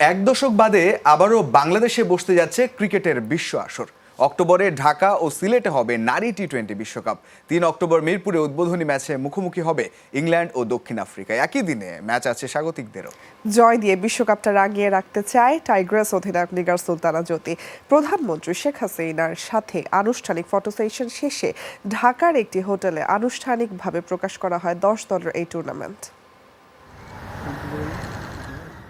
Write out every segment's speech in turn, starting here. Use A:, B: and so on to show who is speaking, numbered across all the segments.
A: এক দশক বাদে আবারও বাংলাদেশে বসতে যাচ্ছে ক্রিকেটের বিশ্ব আসর। অক্টোবরে ঢাকা ও সিলেটে হবে নারী টি টোয়েন্টি বিশ্বকাপ। তিন অক্টোবর মিরপুরে উদ্বোধনী ম্যাচে মুখোমুখি হবে ইংল্যান্ড ও দক্ষিণ আফ্রিকা একই দিনে ম্যাচ আছে স্বাগতিকদেরও।
B: জয় দিয়ে বিশ্বকাপটা রাগিয়ে রাখতে চায় টাইগ্রেস অধিনায়ক নিগার সুলতানা জ্যোতি। প্রধানমন্ত্রী শেখ হাসিনার সাথে আনুষ্ঠানিক ফটো সেশন শেষে ঢাকার একটি হোটেলে আনুষ্ঠানিকভাবে প্রকাশ করা হয় দশ দলের এই টুর্নামেন্ট।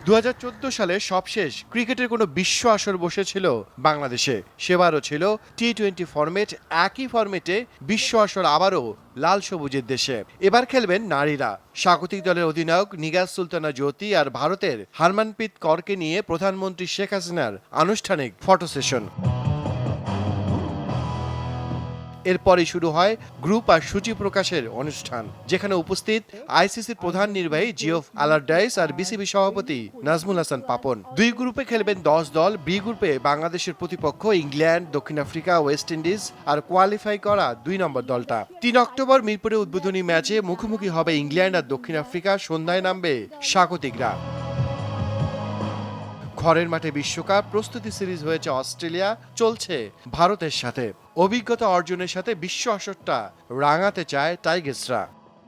C: দু হাজার চোদ্দ সালে সবশেষ ক্রিকেটের কোনো বিশ্ব আসর বসেছিল বাংলাদেশে। সেবারও ছিল টি টোয়েন্টি ফরম্যাট একই ফর্মেটে বিশ্ব আসর আবারও লাল সবুজের দেশে। এবার খেলবেন নারীরা। স্বাগতিক দলের অধিনায়ক নিগাজ সুলতানা জ্যোতি আর ভারতের হারমানপ্রীত করকে নিয়ে প্রধানমন্ত্রী শেখ হাসিনার আনুষ্ঠানিক ফটো সেশন। এরপরই শুরু হয় গ্রুপ আর সূচি প্রকাশের অনুষ্ঠান, যেখানে উপস্থিত আইসিসির প্রধান নির্বাহী জিওফ আলারডাইস আর বিসিবি সভাপতি নাজমুল হাসান পাপন। দুই গ্রুপে খেলবেন দশ দল, বি গ্রুপে বাংলাদেশের প্রতিপক্ষ ইংল্যান্ড, দক্ষিণ আফ্রিকা, ওয়েস্ট ইন্ডিজ আর কোয়ালিফাই করা দুই নম্বর দলটা। তিন অক্টোবর মিরপুরে উদ্বোধনী ম্যাচে মুখোমুখি হবে ইংল্যান্ড আর দক্ষিণ আফ্রিকা, সন্ধ্যায় নামবে স্বাগতিকরা। ঘরের মাঠে বিশ্বকাপ প্রস্তুতি সিরিজ হয়েছে অস্ট্রেলিয়া, চলছে ভারতের সাথে। অভিজ্ঞতা অর্জনের সাথে বিশ্ব আসরটা রাঙাতে চায় টাইগার্সরা।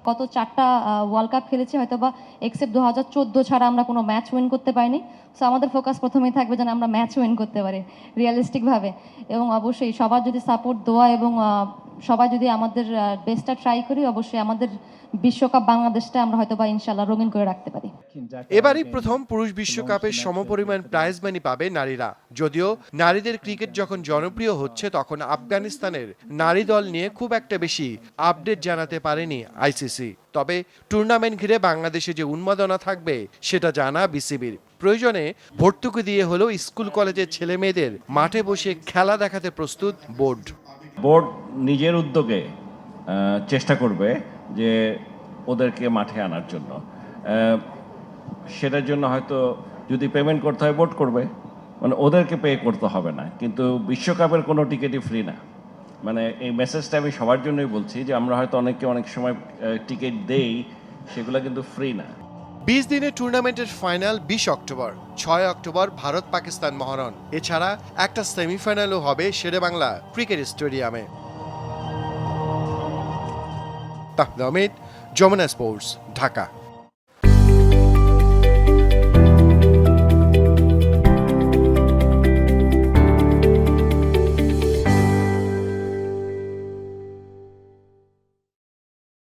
D: কত চারটা ওয়ার্ল্ড কাপ খেলেছে হয়তো বা এক্সেপ্ট দু হাজার চোদ্দ ছাড়া আমরা কোনো ম্যাচ উইন করতে পারিনি। সো আমাদের ফোকাস প্রথমেই থাকবে যেন আমরা ম্যাচ উইন করতে পারি রিয়ালিস্টিকভাবে এবং অবশ্যই সবার যদি সাপোর্ট দেওয়া এবং সবাই যদি আমাদের বেস্টটা ট্রাই করি, অবশ্যই আমাদের বিশ্বকাপ বাংলাদেশটা আমরা হয়তো বা ইনশাল্লাহ রঙিন করে রাখতে পারি।
C: এবারই প্রথম পুরুষ বিশ্বকাপের সমপরিমাণ প্রাইজ মানি পাবে নারীরা। যদিও নারীদের ক্রিকেট যখন জনপ্রিয় হচ্ছে, তখন আফগানিস্তানের নারী দল নিয়ে খুব একটা বেশি আপডেট জানাতে পারেনি আইসিসি তবে টুর্নামেন্ট ঘিরে বাংলাদেশে যে উন্মাদনা থাকবে, সেটা জানা বিসিবির প্রয়োজনে ভর্তুকি দিয়ে হলেও স্কুল কলেজের ছেলে মেয়েদের মাঠে বসে খেলা দেখাতে প্রস্তুত বোর্ড।
E: বোর্ড নিজের উদ্যোগে চেষ্টা করবে যে ওদেরকে মাঠে আনার জন্য। সেটার জন্য হয়তো যদি পেমেন্ট করতে হয় বোর্ড করবে। মানে ওদেরকে পে করতে হবে না। কিন্তু বিশ্বকাপের কোনো টিকিটই ফ্রি না। মানে এই মেসেজটা আমি সবার জন্যই বলছি যে, আমরা হয়তো অনেককে অনেক সময় টিকিট দেই, সেগুলো কিন্তু ফ্রি না।
C: বিশ দিনের টুর্নামেন্টের ফাইনাল বিশ অক্টোবর, ছয় অক্টোবর ভারত পাকিস্তান মহারণ। এছাড়া একটা সেমিফাইনালও হবে শেরে বাংলা ক্রিকেট স্টেডিয়ামে। তাহমিদ জমনা স্পোর্টস, ঢাকা।